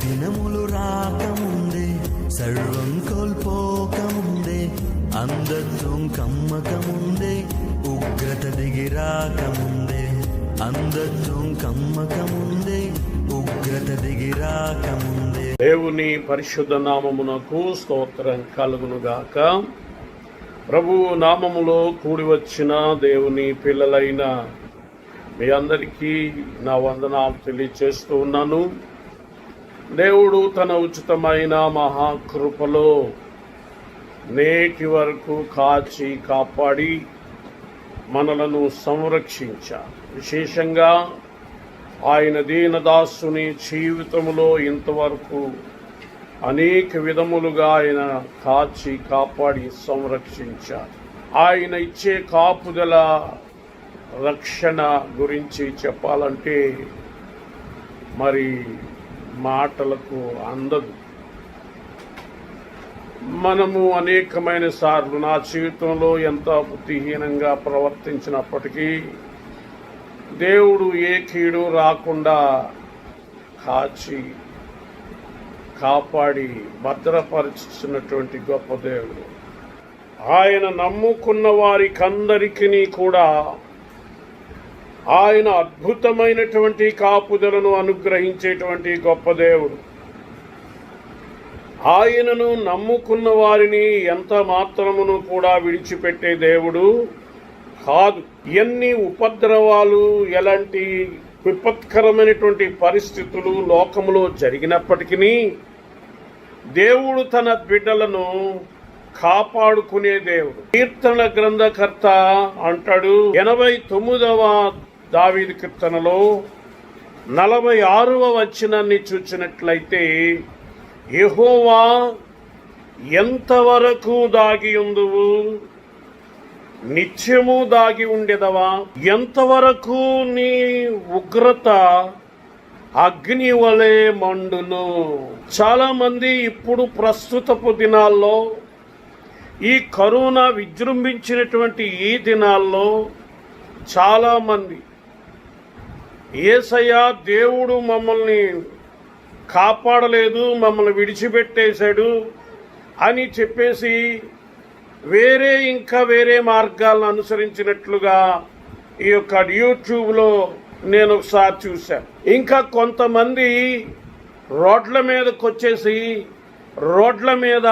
దినములు రాకముందే సర్వం కోల్పోకముందే అందత్వం కమ్మకముందే ఉగ్రత దిగి రాకముందే అందత్వం కమ్మకముందే ఉగ్రత దిగి రాకముందే. దేవుని పరిశుద్ధ నామమునకు స్తోత్రం కలుగునుగాక. ప్రభువు నామములో కూడి వచ్చిన దేవుని పిల్లలైన మీ అందరికీ నా వందనాలు తెలియచేస్తూ ఉన్నాను. దేవుడు తన ఉచితమైన మహాకృపలో నేటి వరకు కాచి కాపాడి మనలను సంరక్షించారు విశేషంగా ఆయన దీనదాసుని జీవితంలో ఇంతవరకు అనేక విధములుగా ఆయన కాచి కాపాడి సంరక్షించారు ఆయన ఇచ్చే కాపుదల రక్షణ గురించి చెప్పాలంటే మరి మాటలకు అందదు. మనము అనేకమైన సార్లు నా జీవితంలో ఎంతో బుద్ధిహీనంగా ప్రవర్తించినప్పటికీ దేవుడు ఏ కీడు రాకుండా కాచి కాపాడి భద్రపరిచినటువంటి గొప్ప దేవుడు. ఆయన నమ్ముకున్న వారికందరికీ కూడా ఆయన అద్భుతమైనటువంటి కాపుదలను అనుగ్రహించేటువంటి గొప్ప దేవుడు. ఆయనను నమ్ముకున్న వారిని ఎంత మాత్రమును కూడా విడిచిపెట్టే దేవుడు కాదు. ఎన్ని ఉపద్రవాలు ఎలాంటి విపత్కరమైనటువంటి పరిస్థితులు లోకములో జరిగినప్పటికీ దేవుడు తన బిడ్డలను కాపాడుకునే దేవుడు. కీర్తన గ్రంథకర్త అంటాడు ఎనభై తొమ్మిదవ దావీదు కీర్తనలో నలభై ఆరవ వచనాన్ని చూచినట్లయితే యహోవా ఎంతవరకు దాగి ఉందువు నిత్యము దాగి ఉండేదవా? ఎంతవరకు నీ ఉగ్రత అగ్ని వలె మండును? చాలా మంది ఇప్పుడు ప్రస్తుతపు దినాల్లో ఈ కరోనా విజృంభించినటువంటి ఈ దినాల్లో చాలామంది ఏసయ్యా దేవుడు మమ్మల్ని కాపాడలేదు మమ్మల్ని విడిచిపెట్టేశాడు అని చెప్పేసి వేరే ఇంకా వేరే మార్గాలను అనుసరించినట్లుగా ఈ యొక్క యూట్యూబ్లో నేను ఒకసారి చూశాను. ఇంకా కొంతమంది రోడ్ల మీదకి వచ్చేసి రోడ్ల మీద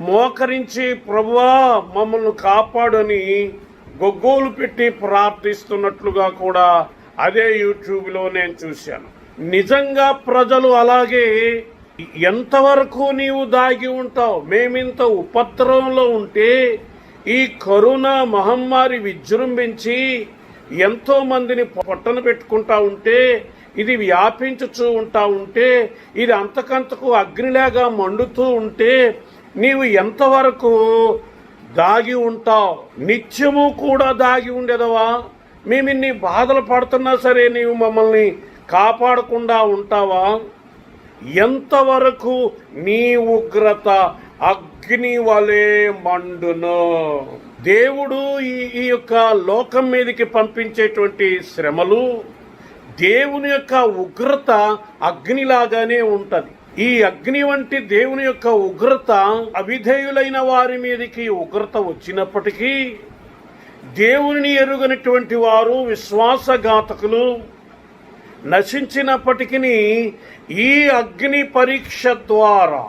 మోకరించి ప్రభువా మమ్మల్ని కాపాడని గొగ్గోలు పెట్టి ప్రార్థిస్తున్నట్లుగా కూడా అదే యూట్యూబ్లో నేను చూశాను. నిజంగా ప్రజలు అలాగే ఎంతవరకు నీవు దాగి ఉంటావు? మేమింత ఉపద్రవంలో ఉంటే ఈ కరోనా మహమ్మారి విజృంభించి ఎంతో మందిని పొట్టన పెట్టుకుంటా ఉంటే ఇది వ్యాపించుచూ ఉంటా ఉంటే ఇది అంతకంతకు అగ్నిలాగా మండుతూ ఉంటే నీవు ఎంతవరకు దాగి ఉంటావు? నిత్యము కూడా దాగి ఉండేదవా? మేము ఇన్ని బాధలు పడుతున్నా సరే నీవు మమ్మల్ని కాపాడకుండా ఉంటావా? ఎంతవరకు నీ ఉగ్రత అగ్ని వలె మండును. దేవుడు ఈ ఈ యొక్క లోకం మీదకి పంపించేటువంటి శ్రమలు దేవుని యొక్క ఉగ్రత అగ్నిలాగానే ఉంటది. ఈ అగ్ని వంటి దేవుని యొక్క ఉగ్రత అవిధేయులైన వారి మీదకి ఉగ్రత వచ్చినప్పటికీ దేవుని ఎరుగనటువంటి వారు విశ్వాసఘాతకులు. నశించినప్పటికీ ఈ అగ్ని పరీక్ష ద్వారా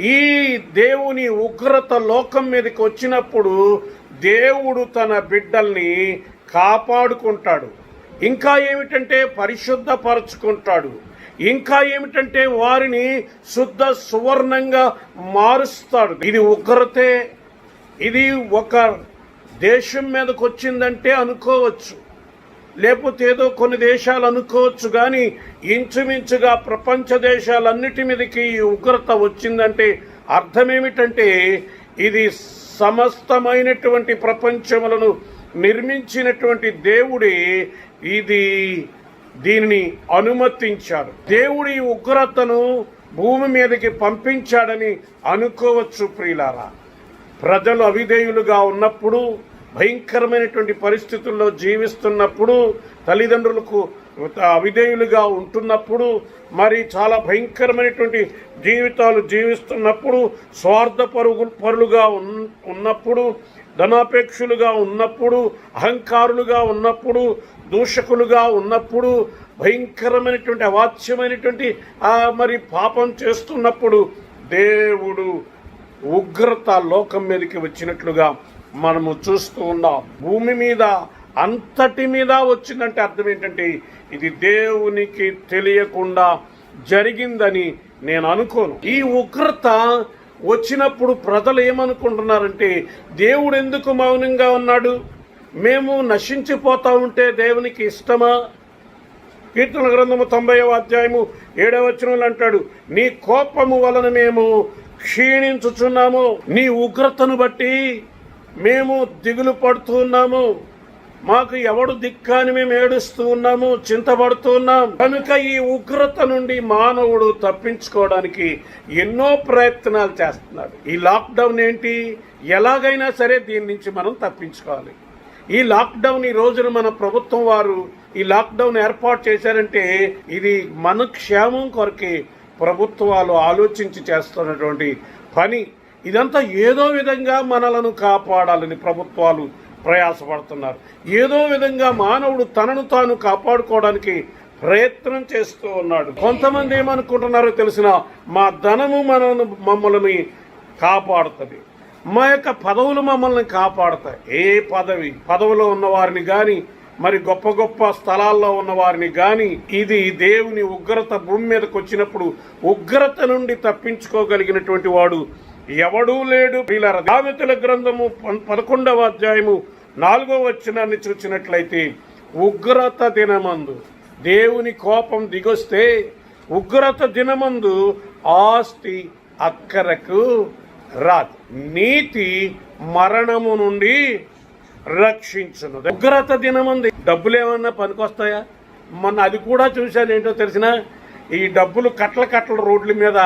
ఈ దేవుని ఉగ్రత లోకం మీదకి వచ్చినప్పుడు దేవుడు తన బిడ్డల్ని కాపాడుకుంటాడు. ఇంకా ఏమిటంటే పరిశుద్ధపరచుకుంటాడు. ఇంకా ఏమిటంటే వారిని శుద్ధ సువర్ణంగా మారుస్తాడు. ఇది ఉగ్రతే. ఇది ఒక దేశం మీదకు వచ్చిందంటే అనుకోవచ్చు. లేకపోతే ఏదో కొన్ని దేశాలు అనుకోవచ్చు కానీ ఇంచుమించుగా ప్రపంచ దేశాలన్నిటి మీదకి ఈ ఉగ్రత వచ్చిందంటే అర్థం ఏమిటంటే ఇది సమస్తమైనటువంటి ప్రపంచములను నిర్మించినటువంటి దేవుడే ఇది దీనిని అనుమతించాడు. దేవుడి ఉగ్రతను భూమి మీదకి పంపించాడని అనుకోవచ్చు ప్రియులారా. ప్రజలు అవిధేయులుగా ఉన్నప్పుడు భయంకరమైనటువంటి పరిస్థితుల్లో జీవిస్తున్నప్పుడు తల్లిదండ్రులకు అవిధేయులుగా ఉంటున్నప్పుడు మరి చాలా భయంకరమైనటువంటి జీవితాలు జీవిస్తున్నప్పుడు స్వార్థ పరుగు పరులుగా ఉన్నప్పుడు ధనాపేక్షులుగా ఉన్నప్పుడు అహంకారులుగా ఉన్నప్పుడు దూషకులుగా ఉన్నప్పుడు భయంకరమైనటువంటి అవాచ్యమైనటువంటి మరి పాపం చేస్తున్నప్పుడు దేవుడు ఉగ్రత లోకం మీదకి వచ్చినట్లుగా మనము చూస్తూ ఉన్నాం. భూమి మీద అంతటి మీద వచ్చిందంటే అర్థం ఏంటంటే ఇది దేవునికి తెలియకుండా జరిగిందని నేను అనుకోను. ఈ ఉగ్రత వచ్చినప్పుడు ప్రజలు ఏమనుకుంటున్నారంటే దేవుడు ఎందుకు మౌనంగా ఉన్నాడు? మేము నశించిపోతా ఉంటే దేవునికి ఇష్టమా? కీర్తన గ్రంథము తొంభైవ అధ్యాయము ఏడవ వచనంలో అంటాడు నీ కోపము వలన మేము క్షీణించుచున్నాము. నీ ఉగ్రతను బట్టి మేము దిగులు పడుతూ ఉన్నాము. మాకు ఎవడు దిక్కాని మేము ఏడుస్తూ ఉన్నాము చింతపడుతూ ఉన్నాం. కనుక ఈ ఉగ్రత నుండి మానవుడు తప్పించుకోవడానికి ఎన్నో ప్రయత్నాలు చేస్తున్నాడు. ఈ లాక్డౌన్ ఏంటి? ఎలాగైనా సరే దీని నుంచి మనం తప్పించుకోవాలి. ఈ లాక్డౌన్ ఈ రోజున మన ప్రభుత్వం వారు ఈ లాక్డౌన్ ఏర్పాటు చేశారంటే ఇది మన క్షేమం కొరకే ప్రభుత్వాలు ఆలోచించి చేస్తున్నటువంటి పని. ఇదంతా ఏదో విధంగా మనలను కాపాడాలని ప్రభుత్వాలు ప్రయాసపడుతున్నారు. ఏదో విధంగా మానవుడు తనను తాను కాపాడుకోవడానికి ప్రయత్నం చేస్తూ ఉన్నాడు. కొంతమంది ఏమనుకుంటున్నారో తెలిసిన మా ధనము మనను మమ్మల్ని కాపాడుతుంది. మా యొక్క పదవులు మమ్మల్ని కాపాడతాయి. ఏ పదవి? పదవిలో ఉన్నవారిని కానీ మరి గొప్ప గొప్ప స్థలాల్లో ఉన్న వారిని కానీ ఇది దేవుని ఉగ్రత భూమి మీదకి వచ్చినప్పుడు ఉగ్రత నుండి తప్పించుకోగలిగినటువంటి వాడు ఎవడూ లేడు. వీళ్ళ దావీదుల గ్రంథము పదకొండవ అధ్యాయము నాలుగో వచ్చినాన్ని చూసినట్లయితే ఉగ్రత దినమందు దేవుని కోపం దిగొస్తే ఉగ్రత దినమందు ఆస్తి అక్కరకు రాదు. నీతి మరణము నుండి రక్షించును. ఉగ్రత దినమంది డబ్బులు ఏమన్నా పనికొస్తాయా? మొన్న అది కూడా చూశాను ఏంటో తెలిసిన? ఈ డబ్బులు కట్ల కట్ల రోడ్ల మీద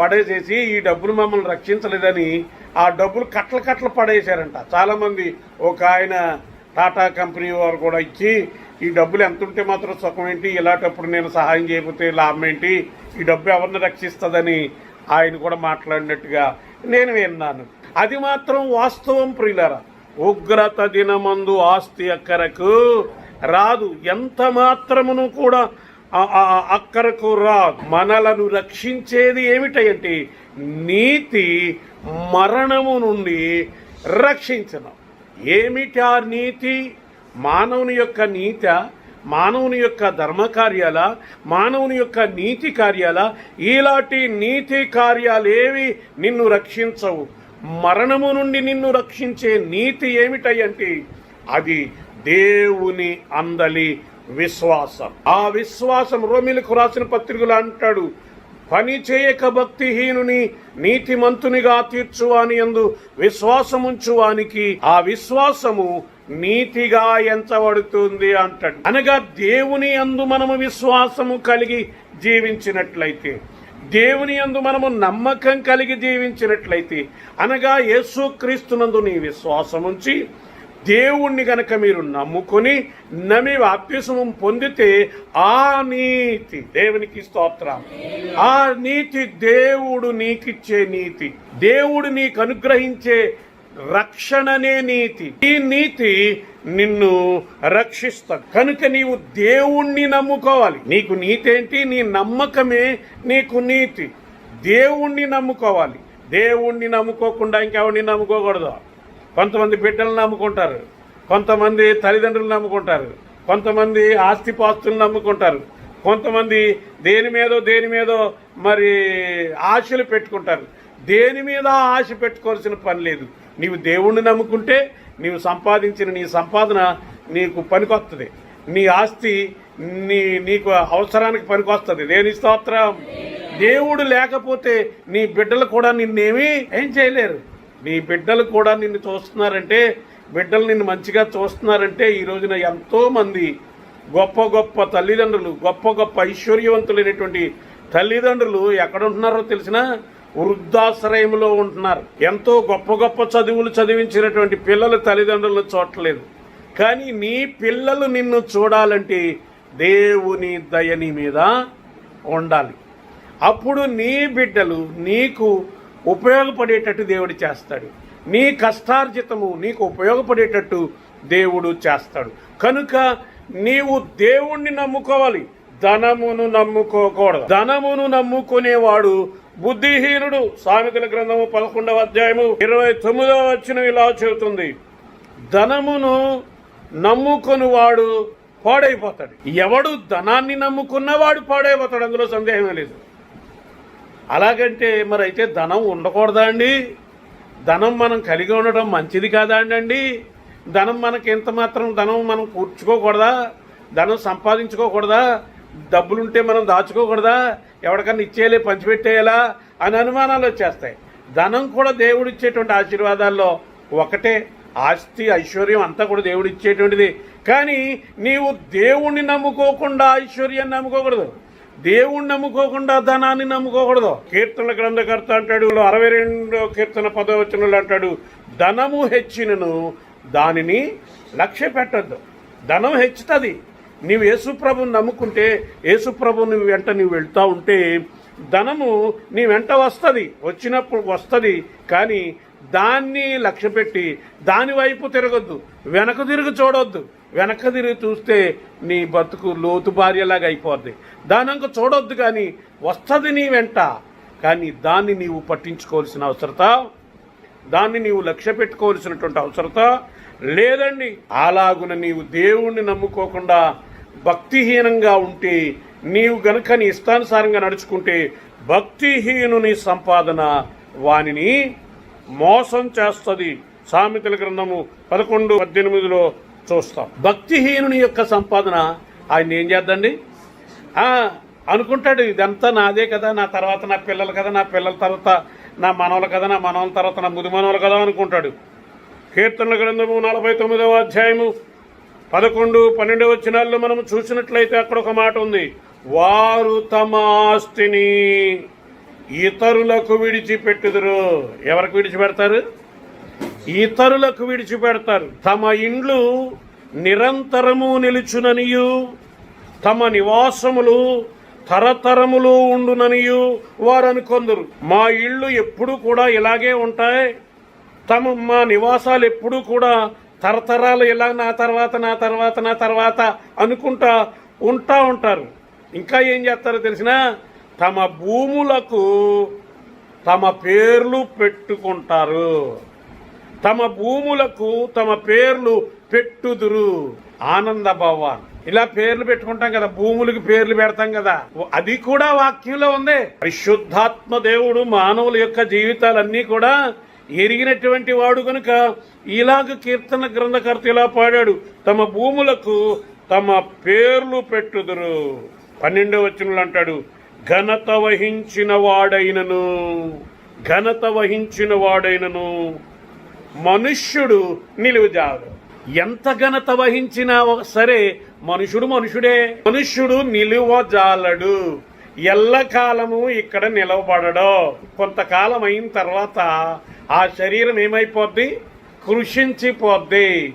పడేసేసి ఈ డబ్బులు మమ్మల్ని రక్షించలేదని ఆ డబ్బులు కట్టలు కట్టలు పడేశారంట. చాలా మంది ఒక ఆయన టాటా కంపెనీ వారు కూడా ఇచ్చి ఈ డబ్బులు ఎంత ఉంటే మాత్రం సుఖం ఏంటి? ఇలాంటప్పుడు నేను సహాయం చేయకపోతే లాభం ఏంటి? ఈ డబ్బు ఎవరిని రక్షిస్తుందని ఆయన కూడా మాట్లాడినట్టుగా నేను విన్నాను. అది మాత్రం వాస్తవం ప్రియులరా. ఉగ్రత దినమందు ఆస్తి అక్కరకు రాదు. ఎంత మాత్రమును కూడా అక్కరకు రా మనలను రక్షించేది ఏమిటంటే నీతి మరణము నుండి రక్షించడం. ఏమిటి ఆ నీతి? మానవుని యొక్క నీత మానవుని యొక్క ధర్మకార్యాల మానవుని యొక్క నీతి కార్యాల ఇలాంటి నీతి కార్యాలేవి నిన్ను రక్షించవు. మరణము నుండి నిన్ను రక్షించే నీతి ఏమిటంటే అది దేవుని అందలి విశ్వాసం. ఆ విశ్వాసం రోమిలకు రాసిన పత్రికలు అంటాడు పని చేయక భక్తిహీనుని నీతిమంతునిగా తీర్చువాని ఎందు విశ్వాసముంచువానికి ఆ విశ్వాసము నీతిగా ఎంచబడుతుంది అంటాడు. అనగా దేవుని అందు మనము విశ్వాసము కలిగి జీవించినట్లయితే దేవుని యందు మనము నమ్మకం కలిగి జీవించినట్లయితే అనగా యేసుక్రీస్తునందు నీ విశ్వాసం ఉంచి దేవుణ్ణి గనక మీరు నమ్ముకొని నమ్మి బాప్తిస్మం పొందితే ఆ నీతి దేవునికి స్తోత్రం. ఆ నీతి దేవుడు నీకిచ్చే నీతి. దేవుడు నీకు అనుగ్రహించే రక్షణనే నీతి. ఈ నీతి నిన్ను రక్షిస్తా కనుక నీవు దేవుణ్ణి నమ్ముకోవాలి. నీకు నీతి ఏంటి నీ నమ్మకమే నీకు నీతి. దేవుణ్ణి నమ్ముకోవాలి. దేవుణ్ణి నమ్ముకోకుండా ఇంకెవరిని నమ్ముకోకూడదు. కొంతమంది బిడ్డలు నమ్ముకుంటారు. కొంతమంది తల్లిదండ్రులు నమ్ముకుంటారు. కొంతమంది ఆస్తిపాస్తులు నమ్ముకుంటారు. కొంతమంది దేని మీదో దేని మీదో మరి ఆశలు పెట్టుకుంటారు. దేని మీద ఆశ పెట్టుకోవాల్సిన పని లేదు. నీవు దేవుణ్ణి నమ్ముకుంటే నీవు సంపాదించిన నీ సంపాదన నీకు పనికొస్తుంది నీ ఆస్తి నీ నీకు అవసరానికి పనికొస్తుంది. దేని స్తోత్రం? దేవుడు లేకపోతే నీ బిడ్డలు కూడా నిన్నేమీ ఏం చేయలేరు. నీ బిడ్డలు కూడా నిన్ను చూస్తున్నారంటే బిడ్డలు నిన్ను మంచిగా చూస్తున్నారంటే ఈ రోజున ఎంతోమంది గొప్ప గొప్ప తల్లిదండ్రులు గొప్ప గొప్ప ఐశ్వర్యవంతులైనటువంటి తల్లిదండ్రులు ఎక్కడ ఉంటున్నారో తెలిసిన వృద్ధాశ్రయంలో ఉంటున్నారు. ఎంతో గొప్ప గొప్ప చదువులు చదివించినటువంటి పిల్లలు తల్లిదండ్రులను చూడలేదు కానీ నీ పిల్లలు నిన్ను చూడాలంటే దేవుని దయని మీద ఉండాలి. అప్పుడు నీ బిడ్డలు నీకు ఉపయోగపడేటట్టు దేవుడు చేస్తాడు. నీ కష్టార్జితము నీకు ఉపయోగపడేటట్టు దేవుడు చేస్తాడు. కనుక నీవు దేవుణ్ణి నమ్ముకోవాలి. ధనమును నమ్ముకోకూడదు. ధనమును నమ్ముకునేవాడు బుద్ధిహీనుడు. సామెతల గ్రంథము పదకొండవ అధ్యాయము ఇరవై తొమ్మిదవ వచ్చిన ఇలా చెబుతుంది. ధనమును నమ్ముకొని వాడు పాడైపోతాడు. ఎవడు ధనాన్ని నమ్ముకున్నవాడు పాడైపోతాడు? అందులో సందేహం లేదు. అలాగంటే మరి అయితే ధనం ఉండకూడదా అండి ధనం మనం కలిగి ఉండడం మంచిది కాదా అండి ధనం మనకి ఎంత మాత్రం ధనం మనం కూర్చుకోకూడదా? ధనం సంపాదించుకోకూడదా? డబ్బులుంటే మనం దాచుకోకూడదా? ఎవరికన్నా ఇచ్చేయాలి పంచిపెట్టేయాలా? అని అనుమానాలు వచ్చేస్తాయి. ధనం కూడా దేవుడు ఇచ్చేటువంటి ఆశీర్వాదాల్లో ఒకటే. ఆస్తి ఐశ్వర్యం అంతా కూడా దేవుడు ఇచ్చేటువంటిది కానీ నీవు దేవుణ్ణి నమ్ముకోకుండా ఐశ్వర్యాన్ని నమ్ముకోకూడదు. దేవుణ్ణి నమ్ముకోకుండా ధనాన్ని నమ్ముకోకూడదు. కీర్తనల గ్రంథకర్త అంటాడు అరవై రెండో కీర్తన పదవచనంలో అంటాడు ధనము హెచ్చినను దానిని లక్ష్య పెట్టద్దు ధనం హెచ్చుతుంది. నీవు యేసుప్రభుని నమ్ముకుంటే యేసుప్రభుని వెంట నీవు వెళ్తా ఉంటే ధనము నీ వెంట వస్తుంది. వచ్చినప్పుడు వస్తుంది కానీ దాన్ని లక్ష్య పెట్టి దాని వైపు తిరగొద్దు. వెనక తిరిగి చూడొద్దు. వెనక తిరిగి చూస్తే నీ బతుకు లోతు భార్యలాగా అయిపోద్ది. దానంక చూడొద్దు కానీ వస్తుంది నీ వెంట. కానీ దాన్ని నీవు పట్టించుకోవాల్సిన అవసరత దాన్ని నీవు లక్ష్య పెట్టుకోవాల్సినటువంటి అవసరత లేదండి. అలాగున నీవు దేవుణ్ణి నమ్ముకోకుండా భక్తిహీనంగా ఉంటే నీవు గనక నీ ఇష్టానుసారంగా నడుచుకుంటే భక్తిహీనుని సంపాదన వానిని మోసం చేస్తుంది. సామెతల గ్రంథము పదకొండు పద్దెనిమిదిలో చూస్తాం. భక్తిహీనుని యొక్క సంపాదన ఆయన ఏం చేద్దండి? అనుకుంటాడు ఇదంతా నాదే కదా నా తర్వాత నా పిల్లలు కదా నా పిల్లల తర్వాత నా మనవలు కదా నా మనవల తర్వాత నా ముది మనవలు కదా అనుకుంటాడు. కీర్తనల గ్రంథము నలభై తొమ్మిదవ అధ్యాయము. పదకొండు పన్నెండవ వచ్చినాల్లో మనం చూసినట్లయితే అక్కడ ఒక మాట ఉంది. వారు తమ ఆస్తిని ఇతరులకు విడిచిపెట్టుదురు. ఎవరికి విడిచిపెడతారు? ఇతరులకు విడిచిపెడతారు. తమ ఇండ్లు నిరంతరము నిలుచుననియు తమ నివాసములు తరతరములు ఉండుననియు వారు అనుకొందరు మా ఇళ్ళు ఎప్పుడు కూడా ఇలాగే ఉంటాయి. తమ మా నివాసాలు ఎప్పుడూ కూడా తరతరాలు ఇలా నా తర్వాత నా తర్వాత నా తర్వాత అనుకుంటా ఉంటా ఉంటారు. ఇంకా ఏం చేస్తారో తెలిసిన తమ భూములకు తమ పేర్లు పెట్టుకుంటారు. తమ భూములకు తమ పేర్లు పెట్టుదురు. ఆనంద భవాన్. ఇలా పేర్లు పెట్టుకుంటాం కదా భూములకి పేర్లు పెడతాం కదా. అది కూడా వాక్యంలో ఉంది. పరిశుద్ధాత్మ దేవుడు మానవుల యొక్క జీవితాలన్నీ కూడా ఎరిగినటువంటి వాడు కనుక ఇలాగ కీర్తన గ్రంథకర్త ఇలా పాడాడు తమ భూములకు తమ పేర్లు పెట్టుదురు. పన్నెండవ వచనంలో అంటాడు ఘనత వహించిన వాడైనను ఘనత వహించిన వాడైనను మనుష్యుడు నిలువజాడు. ఎంత ఘనత వహించినా సరే మనుషుడు మనుషుడే. మనుష్యుడు నిలువజాలడు. ఎల్లకాలము ఇక్కడ నిలవబడడు. కొంతకాలం అయిన తర్వాత ఆ శరీరం ఏమైపోద్ది? కృషించిపోద్ది.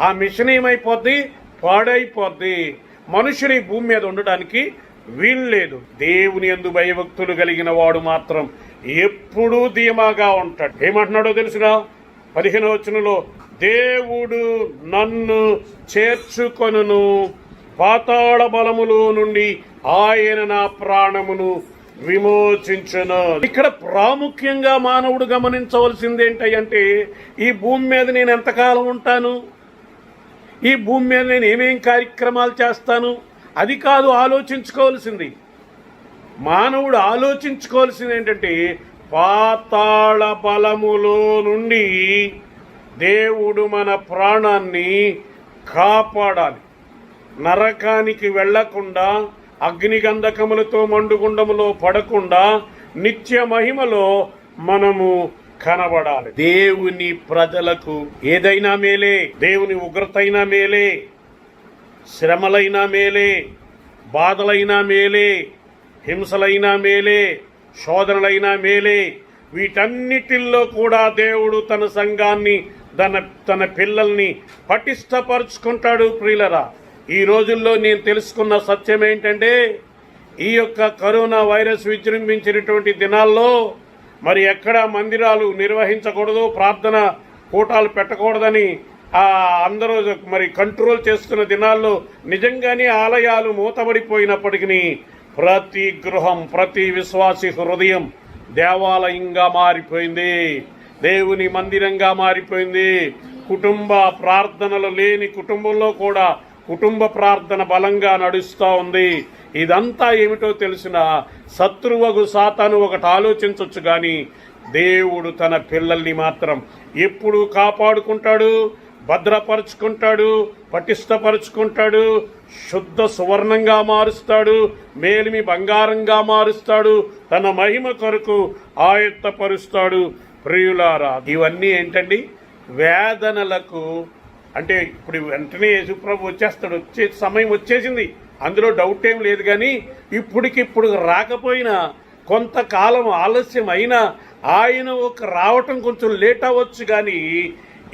ఆ మిషన్ ఏమైపోద్ది? పాడైపోద్ది. మనుషుడు ఈ భూమి మీద ఉండడానికి వీల్లేదు దేవుని ఎందు భయభక్తులు కలిగిన వాడు మాత్రం ఎప్పుడూ ధీమాగా ఉంటాడు. ఏమంటున్నాడో తెలుసురా? పదిహేను వచనంలో దేవుడు నన్ను చేర్చుకొనును. పాతాళ బలములో నుండి ఆయన నా ప్రాణమును విమోచించను. ఇక్కడ ప్రాముఖ్యంగా మానవుడు గమనించవలసింది ఏంటంటే ఈ భూమి మీద నేను ఎంతకాలం ఉంటాను? ఈ భూమి మీద నేను ఏమేం కార్యక్రమాలు చేస్తాను? అది కాదు ఆలోచించుకోవాల్సింది. మానవుడు ఆలోచించుకోవాల్సింది ఏంటంటే పాతాళ బలములో నుండి దేవుడు మన ప్రాణాన్ని కాపాడాలి. నరకానికి వెళ్ళకుండా అగ్నిగంధకములతో మండుగుండములో పడకుండా నిత్య మహిమలో మనము కనబడాలి. దేవుని ప్రజలకు ఏదైనా మేలే దేవుని ఉగ్రతైనా మేలే శ్రమలైనా మేలే బాధలైనా మేలే హింసలైనా మేలే శోధనలైన మేలే. వీటన్నిటిల్లో కూడా దేవుడు తన సంఘాన్ని తన తన పిల్లల్ని పటిష్టపరుచుకుంటాడు ప్రియులరా. ఈ రోజుల్లో నేను తెలుసుకున్న సత్యం ఏంటంటే ఈ యొక్క కరోనా వైరస్ విజృంభించినటువంటి దినాల్లో మరి ఎక్కడ మందిరాలు నిర్వహించకూడదు ప్రార్థన కూటాలు పెట్టకూడదని అందరూ మరి కంట్రోల్ చేస్తున్న దినాల్లో నిజంగానే ఆలయాలు మూతబడిపోయినప్పటికీ ప్రతి గృహం ప్రతి విశ్వాసి హృదయం దేవాలయంగా మారిపోయింది. దేవుని మందిరంగా మారిపోయింది. కుటుంబ ప్రార్థనలు లేని కుటుంబంలో కూడా కుటుంబ ప్రార్థన బలంగా నడుస్తూ ఉంది. ఇదంతా ఏమిటో తెలిసిన శత్రువగు సాతాను ఒకటి ఆలోచించవచ్చు కానీ దేవుడు తన పిల్లల్ని మాత్రం ఎప్పుడు కాపాడుకుంటాడు? భద్రపరుచుకుంటాడు పటిష్టపరుచుకుంటాడు శుద్ధ సువర్ణంగా మారుస్తాడు మేలిమి బంగారంగా మారుస్తాడు తన మహిమ కొరకు ఆయత్తపరుస్తాడు. ప్రియులారా ఇవన్నీ ఏంటండి? వేదనలకు అంటే ఇప్పుడు వెంటనే యేసుప్రభు వచ్చేస్తాడు వచ్చే సమయం వచ్చేసింది. అందులో డౌట్ ఏం లేదు కానీ ఇప్పుడికిప్పుడు రాకపోయినా కొంతకాలం ఆలస్యం అయినా ఆయన ఒక రావటం కొంచెం లేట్ అవ్వచ్చు కానీ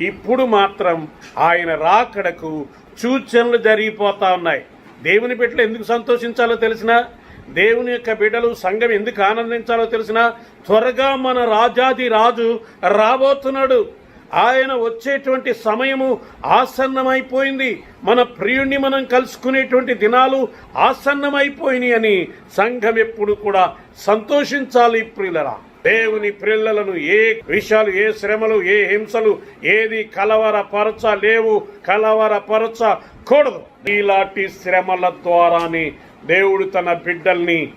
ఇప్పుడు మాత్రం ఆయన రాకడకు సూచనలు జరిగిపోతా ఉన్నాయి. దేవుని బిడ్డలు ఎందుకు సంతోషించాలో తెలిసిన దేవుని యొక్క బిడ్డలు సంఘం ఎందుకు ఆనందించాలో తెలిసిన త్వరగా మన రాజాది రాజు రాబోతున్నాడు. ఆయన వచ్చేటువంటి సమయము ఆసన్నమైపోయింది. మన ప్రియుణ్ణి మనం కలుసుకునేటువంటి దినాలు ఆసన్నమైపోయినాయి అని సంఘం ఎప్పుడు కూడా సంతోషించాలి ప్రియులరా. దేవుని పిల్లలను ఏ విషయాలు ఏ శ్రమలు ఏ హింసలు ఏది కలవరపరచ లేవు కలవరపరచ కూడదు. ఇలాంటి శ్రమల ద్వారానే దేవుడు తన బిడ్డల్ని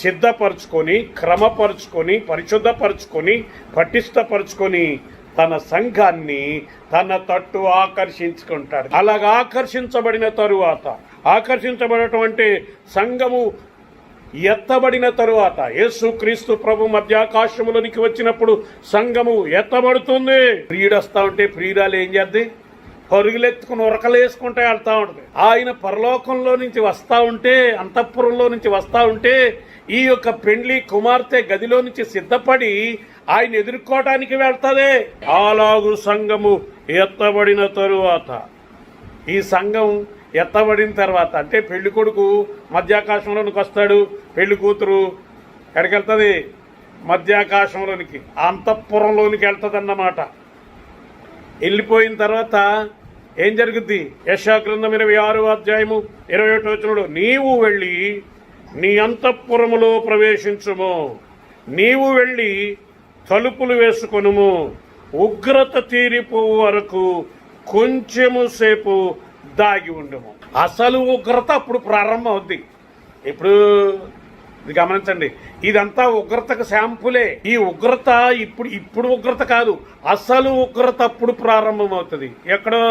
సిద్ధపరచుకొని క్రమపరుచుకొని పరిశుద్ధపరచుకొని పటిష్టపరచుకొని తన సంఘాన్ని తన తట్టు ఆకర్షించుకుంటాడు. అలాగ ఆకర్షించబడిన తరువాత ఆకర్షించబడటం అంటే సంఘము ఎత్తబడిన తరువాత యేసుక్రీస్తు ప్రభు మధ్యాకాశములోనికి వచ్చినప్పుడు సంఘము ఎత్తబడుతుంది. ప్రియుడొస్తా ఉంటే ప్రియురాలు ఏం చేద్ది? పరుగులెత్తుకుని ఉరకలేసుకుంటే వెళ్తా ఉంటుంది. ఆయన పరలోకంలో నుంచి వస్తా ఉంటే అంతఃపురంలో నుంచి వస్తా ఉంటే ఈ యొక్క పెండ్లి కుమార్తె గదిలో నుంచి సిద్ధపడి ఆయన ఎదుర్కోవటానికి వెళ్తదే. అలాగు సంఘము ఎత్తబడిన తరువాత ఈ సంఘం ఎత్తబడిన తర్వాత అంటే పెళ్ళి కొడుకు మధ్యాకాశంలోనికి వస్తాడు పెళ్ళి కూతురు ఎక్కడికి వెళ్తుంది మధ్యాకాశంలోనికి అంతఃపురంలోనికి వెళ్తుంది అన్నమాట వెళ్ళిపోయిన తర్వాత ఏం జరుగుద్ది? యశాగ్రంథం ఇరవై ఆరు అధ్యాయము ఇరవై ఒకటి వచ్చినప్పుడు నీవు వెళ్ళి నీ అంతఃపురములో ప్రవేశించుము. నీవు వెళ్ళి తలుపులు వేసుకొనుము. ఉగ్రత తీరిపోవు వరకు కొంచెము సేపు దాగి ఉండము. అసలు ఉగ్రత అప్పుడు ప్రారంభం అవుద్ది. ఇప్పుడు ఇది గమనించండి. ఇదంతా ఉగ్రతకు శాంపులే. ఈ ఉగ్రత ఇప్పుడు ఇప్పుడు ఉగ్రత కాదు. అసలు ఉగ్రత అప్పుడు ప్రారంభం అవుతుంది. ఎక్కడో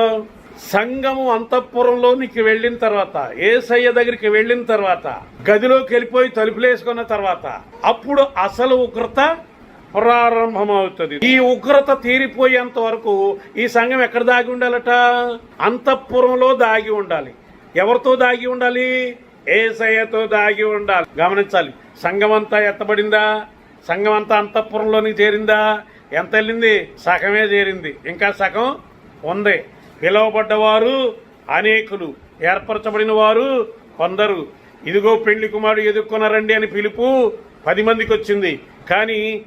సంఘము అంతఃపురంలోనికి వెళ్ళిన తర్వాత ఏసయ్య దగ్గరికి వెళ్ళిన తర్వాత గదిలోకి వెళ్ళిపోయి తలుపులేసుకున్న తర్వాత అప్పుడు అసలు ఉగ్రత ప్రారంభమవుతుంది. ఈ ఉగ్రత తీరిపోయేంత వరకు ఈ సంఘం ఎక్కడ దాగి ఉండాలట? అంతఃపురంలో దాగి ఉండాలి. ఎవరితో దాగి ఉండాలి? ఏసయ్యతో దాగి ఉండాలి. గమనించాలి. సంఘం అంతా ఎత్తబడిందా? సంఘం అంతా అంతఃపురంలోనికి చేరిందా? ఎంత వెళ్ళింది? సగమే చేరింది. ఇంకా సగం ఉంది. పిలువబడ్డవారు అనేకులు. ఏర్పరచబడిన వారు కొందరు. ఇదిగో పెళ్ళి కుమారుడు ఎదుర్కొన్నారండి అని పిలుపు పది మందికి వచ్చింది. కానీ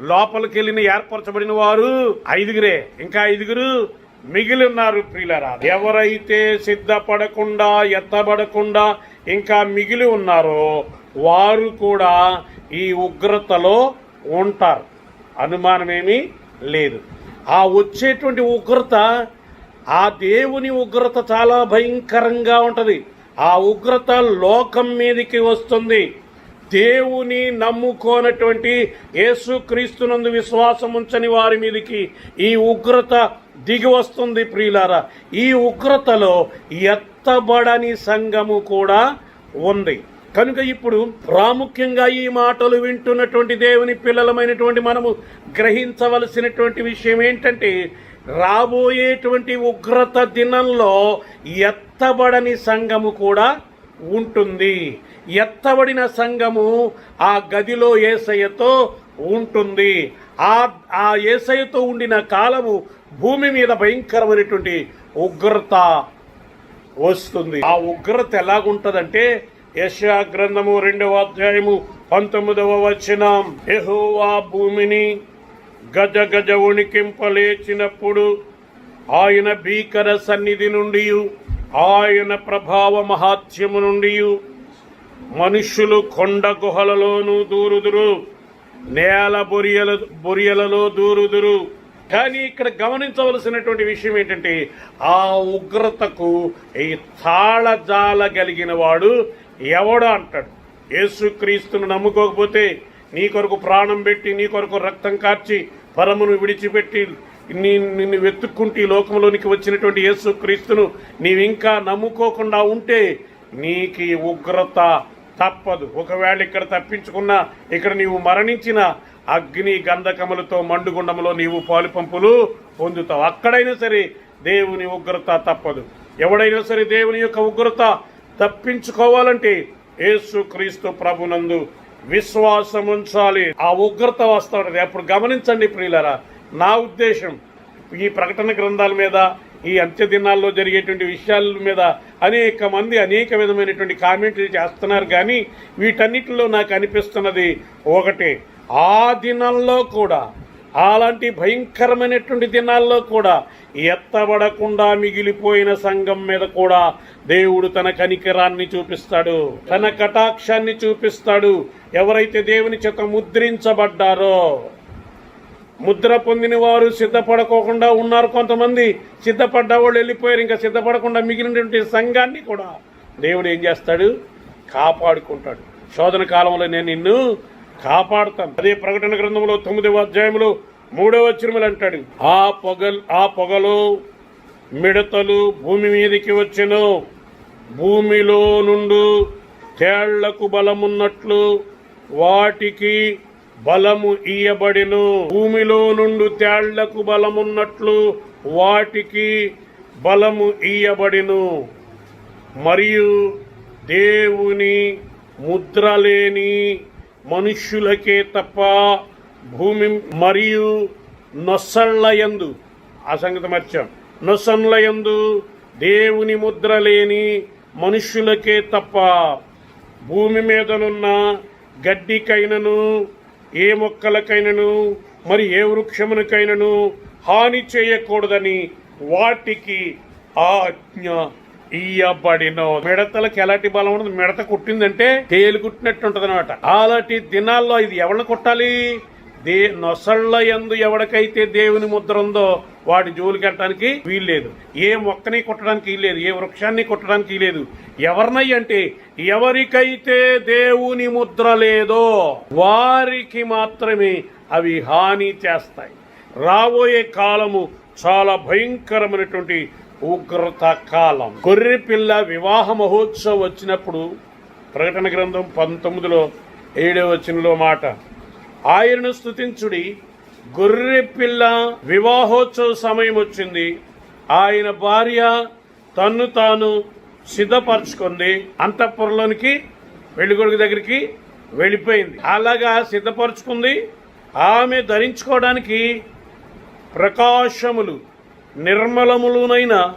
లోపలికి వెళ్ళిన ఏర్పరచబడిన వారు ఐదుగురే. ఇంకా ఐదుగురు మిగిలి ఉన్నారు ప్రియులరా. ఎవరైతే సిద్ధపడకుండా ఎత్తబడకుండా ఇంకా మిగిలి ఉన్నారో వారు కూడా ఈ ఉగ్రతలో ఉంటారు. అనుమానమేమీ లేదు. ఆ వచ్చేటువంటి ఉగ్రత ఆ దేవుని ఉగ్రత చాలా భయంకరంగా ఉంటుంది. ఆ ఉగ్రత లోకం మీదకి వస్తుంది. దేవుని నమ్ముకోనటువంటి యేసుక్రీస్తునందు విశ్వాసం ఉంచని వారి మీదకి ఈ ఉగ్రత దిగి వస్తుంది ప్రియులారా. ఈ ఉగ్రతలో ఎత్తబడని సంఘము కూడా ఉంది. కనుక ఇప్పుడు ప్రాముఖ్యంగా ఈ మాటలు వింటున్నటువంటి దేవుని పిల్లలమైనటువంటి మనము గ్రహించవలసినటువంటి విషయం ఏంటంటే రాబోయేటువంటి ఉగ్రత దినంలో ఎత్తబడని సంఘము కూడా ఉంటుంది. ఎత్తబడిన సంఘము ఆ గదిలో ఏసయ్యతో ఉంటుంది. ఆ ఆ ఏసయ్యతో ఉండిన కాలము భూమి మీద భయంకరమైనటువంటి ఉగ్రత వస్తుంది. ఆ ఉగ్రత ఎలాగుంటదంటే యశా గ్రంథము రెండవ అధ్యాయము పంతొమ్మిదవ వచనం. ఎహోవా భూమిని గజ గజ ఉణికింపలేచినప్పుడు ఆయన భీకర సన్నిధి నుండి ఆయన ప్రభావ మహాత్యము నుండి మనుష్యులు కొండ గుహలలోనూ దూరుదురు నేల బొరియల బొరియలలో దూరుదురు. కానీ ఇక్కడ గమనించవలసినటువంటి విషయం ఏంటంటే ఆ ఉగ్రతకు ఈ తాళజాల కలిగిన వాడు ఎవడు అంటాడు. యేసుక్రీస్తును నమ్ముకోకపోతే నీ కొరకు ప్రాణం పెట్టి నీ కొరకు రక్తం కార్చి పరమును విడిచిపెట్టి నీ నిన్ను వెతుక్కుంటూ ఈ లోకంలోనికి వచ్చినటువంటి యేసుక్రీస్తును నీవింకా నమ్ముకోకుండా ఉంటే నీకు ఉగ్రత తప్పదు. ఒకవేళ ఇక్కడ తప్పించుకున్నా ఇక్కడ నీవు మరణించిన అగ్ని గంధకములతో మండుగుండములో నీవు పాలు పంపులు పొందుతావు. అక్కడైనా సరే దేవుని ఉగ్రత తప్పదు. ఎవడైనా సరే దేవుని యొక్క ఉగ్రత తప్పించుకోవాలంటే యేసు క్రీస్తు ప్రభునందు విశ్వాసం ఉంచాలి ఆ ఉగ్రత వస్తూ ఉంటది. అప్పుడు గమనించండి ప్రియులరా నా ఉద్దేశం ఈ ప్రకటన గ్రంథాల మీద ఈ అంత్య దినాల్లో జరిగేటువంటి విషయాల మీద అనేక మంది అనేక విధమైనటువంటి కామెంట్లు చేస్తున్నారు. కానీ వీటన్నిటిలో నాకు అనిపిస్తున్నది ఒకటే. ఆ దినాల్లో కూడా అలాంటి భయంకరమైనటువంటి దినాల్లో కూడా ఎత్తబడకుండా మిగిలిపోయిన సంఘం మీద కూడా దేవుడు తన కనికరాన్ని చూపిస్తాడు. తన కటాక్షాన్ని చూపిస్తాడు. ఎవరైతే దేవుని చేత ముద్రించబడ్డారో ముద్ర పొందిన వారు సిద్ధపడకోకుండా ఉన్నారు కొంతమంది. సిద్ధపడ్డ వాళ్ళు వెళ్ళిపోయారు ఇంకా సిద్ధపడకుండా మిగిలినటువంటి సంఘాన్ని కూడా దేవుడు ఏం చేస్తాడు? కాపాడుకుంటాడు. శోధన కాలంలో నేను నిన్ను కాపాడుతాను. అదే ప్రకటన గ్రంథంలో తొమ్మిదవ అధ్యాయంలో మూడవ చిరుమలు అంటాడు. ఆ పొగ ఆ పొగలో మిడతలు భూమి మీదకి వచ్చెను. భూమిలో నుండు తేళ్ళకు బలమున్నట్లు వాటికి బలము ఇయ్యబడిను. భూమిలో నుండి తేళ్ళకు బలమున్నట్లు వాటికి బలము ఇయ్యబడిను. మరియు దేవుని ముద్ర లేని మనుష్యులకే తప్ప భూమి మరియు నొసళ్ళయందు ఆ సంగతి మర్చాం. నొసన్లయందు దేవుని ముద్ర లేని మనుష్యులకే తప్ప భూమి మీదనున్న గడ్డికైనను ఏ మొక్కలకైనను మరి ఏ వృక్షమునకైనను హాని చేయకూడదని వాటికి ఆజ్ఞ ఇయ్యబడిన. మిడతలకు ఎలాంటి బలం ఉండదు. మిడత కుట్టిందంటే తేలు కుట్టినట్టు ఉంటది అనమాట అలాంటి దినాల్లో ఇది ఎవరిని కుట్టాలి? దే నొసళ్ళ ఎందు ఎవరికైతే దేవుని ముద్ర ఉందో వాటి జోలికి వెళ్ళటానికి వీల్లేదు. ఏ మొక్కని కొట్టడానికి వీల్లేదు ఏ వృక్షాన్ని కొట్టడానికి లేదు ఎవరినై అంటే ఎవరికైతే దేవుని ముద్ర లేదో వారికి మాత్రమే అవి హాని చేస్తాయి. రాబోయే కాలము చాలా భయంకరమైనటువంటి ఉగ్రత కాలం. గొర్రె పిల్ల వివాహ మహోత్సవం వచ్చినప్పుడు ప్రకటన గ్రంథం పంతొమ్మిదిలో ఏడవ వచనంలో మాట ఆయనను స్తుతించుడి. గొర్రె పిల్ల వివాహోత్సవ సమయం వచ్చింది. ఆయన భార్య తన్ను తాను సిద్ధపరచుకుంది. అంతఃపురంలోనికి పెళ్ళికొడుకు దగ్గరికి వెళ్ళిపోయింది. అలాగా సిద్ధపరచుకుంది. ఆమె ధరించుకోవడానికి ప్రకాశములు నిర్మలములునైన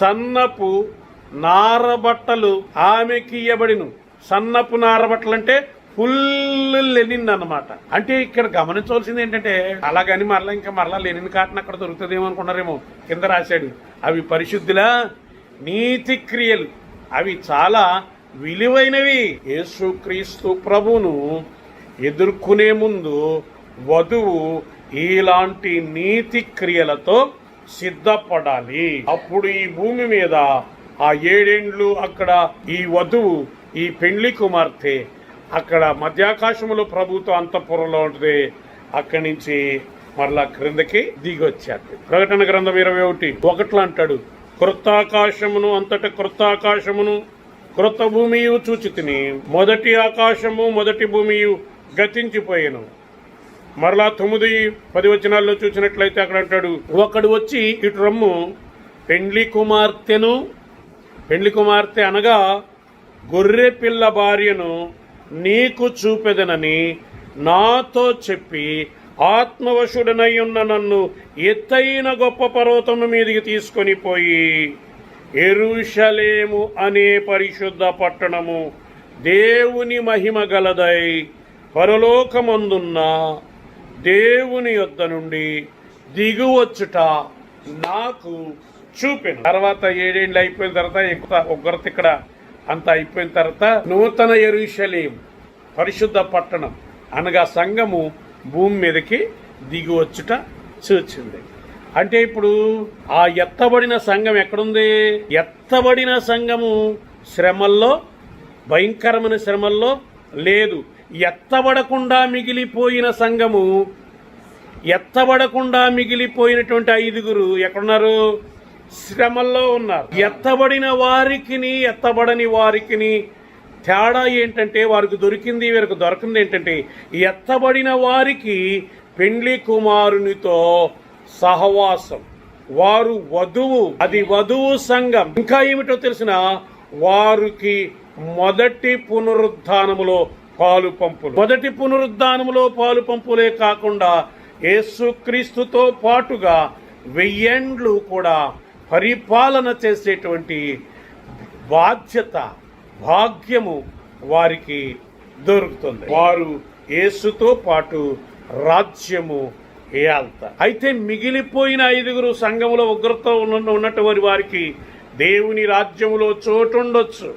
సన్నపు నారబట్టలు ఆమెకి ఇయ్యబడిను. సన్నపు నారబట్టలు అంటే ఫుల్ లెనిన్ అన్నమాట అంటే ఇక్కడ గమనించవలసింది ఏంటంటే అలాగని మరలా ఇంకా మరలా లెనిన్ కాటన్ అక్కడ దొరుకుతుందేమో అనుకున్నారేమో కింద రాశాడు. అవి పరిశుద్ధుల నీతి క్రియలు. అవి చాలా విలువైనవి. యేసుక్రీస్తు ప్రభువును ఎదుర్కొనే ముందు వధువు ఇలాంటి నీతి క్రియలతో సిద్ధపడాలి. అప్పుడు ఈ భూమి మీద ఆ ఏడేండ్లు అక్కడ ఈ వధువు ఈ పెండ్లి కుమార్తె అక్కడ మధ్యాకాశములో ప్రభుత్వ అంతఃపురంలో ఉంటుంది. అక్కడి నుంచి మరలా క్రిందకి దిగి వచ్చాడు ప్రకటన గ్రంథం ఇరవై ఒకటి. ఒకట్లో అంటాడు కృతాకాశమును అంతట కృతాకాశమును కృత భూమియు చూచి తిని మొదటి ఆకాశము మొదటి భూమియు గతించిపోయాను. మరలా తొమ్మిది పది వచనాల్లో చూసినట్లయితే అక్కడ అంటాడు ఒకడు వచ్చి ఇటు రమ్ము పెండ్లి కుమార్తెను పెండ్లి కుమార్తె అనగా గొర్రె పిల్ల భార్యను నీకు చూపెదనని నాతో చెప్పి ఆత్మవశుడనై ఉన్న నన్ను ఎత్తైన గొప్ప పర్వతము మీదికి తీసుకొని పోయి ఎరుషలేము అనే పరిశుద్ధ పట్టణము దేవుని మహిమ గలదై పరలోకమందున్న దేవుని యొద్ద నుండి దిగువచ్చుట నాకు చూపెను. తర్వాత ఏడేళ్ళు అయిపోయిన తర్వాత ఎక్కువ ఉగ్రత ఇక్కడ అంత అయిపోయిన తర్వాత నూతన ఎరుషలేం పరిశుద్ధ పట్టణం అనగా సంఘము భూమి మీదకి దిగువచ్చుట చూచింది. అంటే ఇప్పుడు ఆ ఎత్తబడిన సంఘం ఎక్కడుంది? ఎత్తబడిన సంఘము శ్రమల్లో భయంకరమైన శ్రమల్లో లేదు. ఎత్తబడకుండా మిగిలిపోయిన సంఘము ఎత్తబడకుండా మిగిలిపోయినటువంటి ఐదుగురు ఎక్కడున్నారు? శ్రమల్లో ఉన్నారు. ఎత్తబడిన వారికిని ఎత్తబడని వారికిని తేడా ఏంటంటే వారికి దొరికింది వీరికి దొరకంది ఏంటంటే ఎత్తబడిన వారికి పెండ్లి కుమారునితో సహవాసం. వారు వధువు అది వధువు సంఘం. ఇంకా ఏమిటో తెలిసిన వారికి మొదటి పునరుద్ధానములో పాలు పంపులు. మొదటి పునరుద్ధానములో పాలు పంపులే కాకుండా యేసుక్రీస్తుతో పాటుగా వెయ్యేండ్లు కూడా పరిపాలన చేసేటువంటి బాధ్యత భాగ్యము వారికి దొరుకుతుంది. వారు యేసుతో పాటు రాజ్యము ఏల్తారు అయితే మిగిలిపోయిన ఐదుగురు సంఘములో ఉగ్రత ఉన్న ఉన్నటువంటి వారికి దేవుని రాజ్యములో చోటు ఉండొచ్చు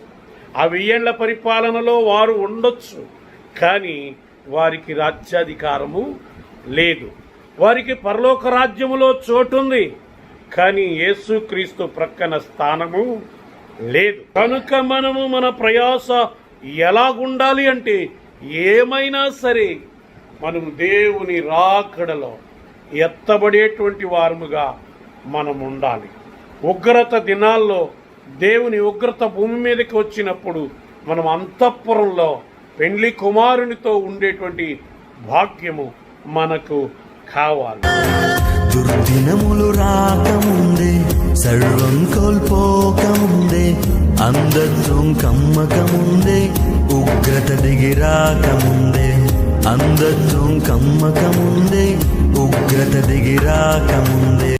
ఆ వెయ్యేళ్ళ పరిపాలనలో వారు ఉండొచ్చు. కానీ వారికి రాజ్యాధికారము లేదు. వారికి పరలోక రాజ్యములో చోటుంది. కానీ యేసుక్రీస్తు ప్రక్కన స్థానము లేదు. కనుక మనము మన ప్రయాస ఎలాగుండాలి అంటే ఏమైనా సరే మనం దేవుని రాకడలో ఎత్తబడేటువంటి వారముగా మనం ఉండాలి ఉగ్రత దినాల్లో దేవుని ఉగ్రత భూమి మీదకి వచ్చినప్పుడు మనం అంతఃపురంలో పెండ్లి కుమారునితో ఉండేటువంటి భాగ్యము మనకు కావాలి. దుర్దినములు రాకముందే సర్వం కోల్పోకముందే అందత్వం కమ్మకముందే ఉగ్రత దిగి రాకముందే అందత్వం కమ్మకముందే ఉగ్రత దిగి రాకముందే.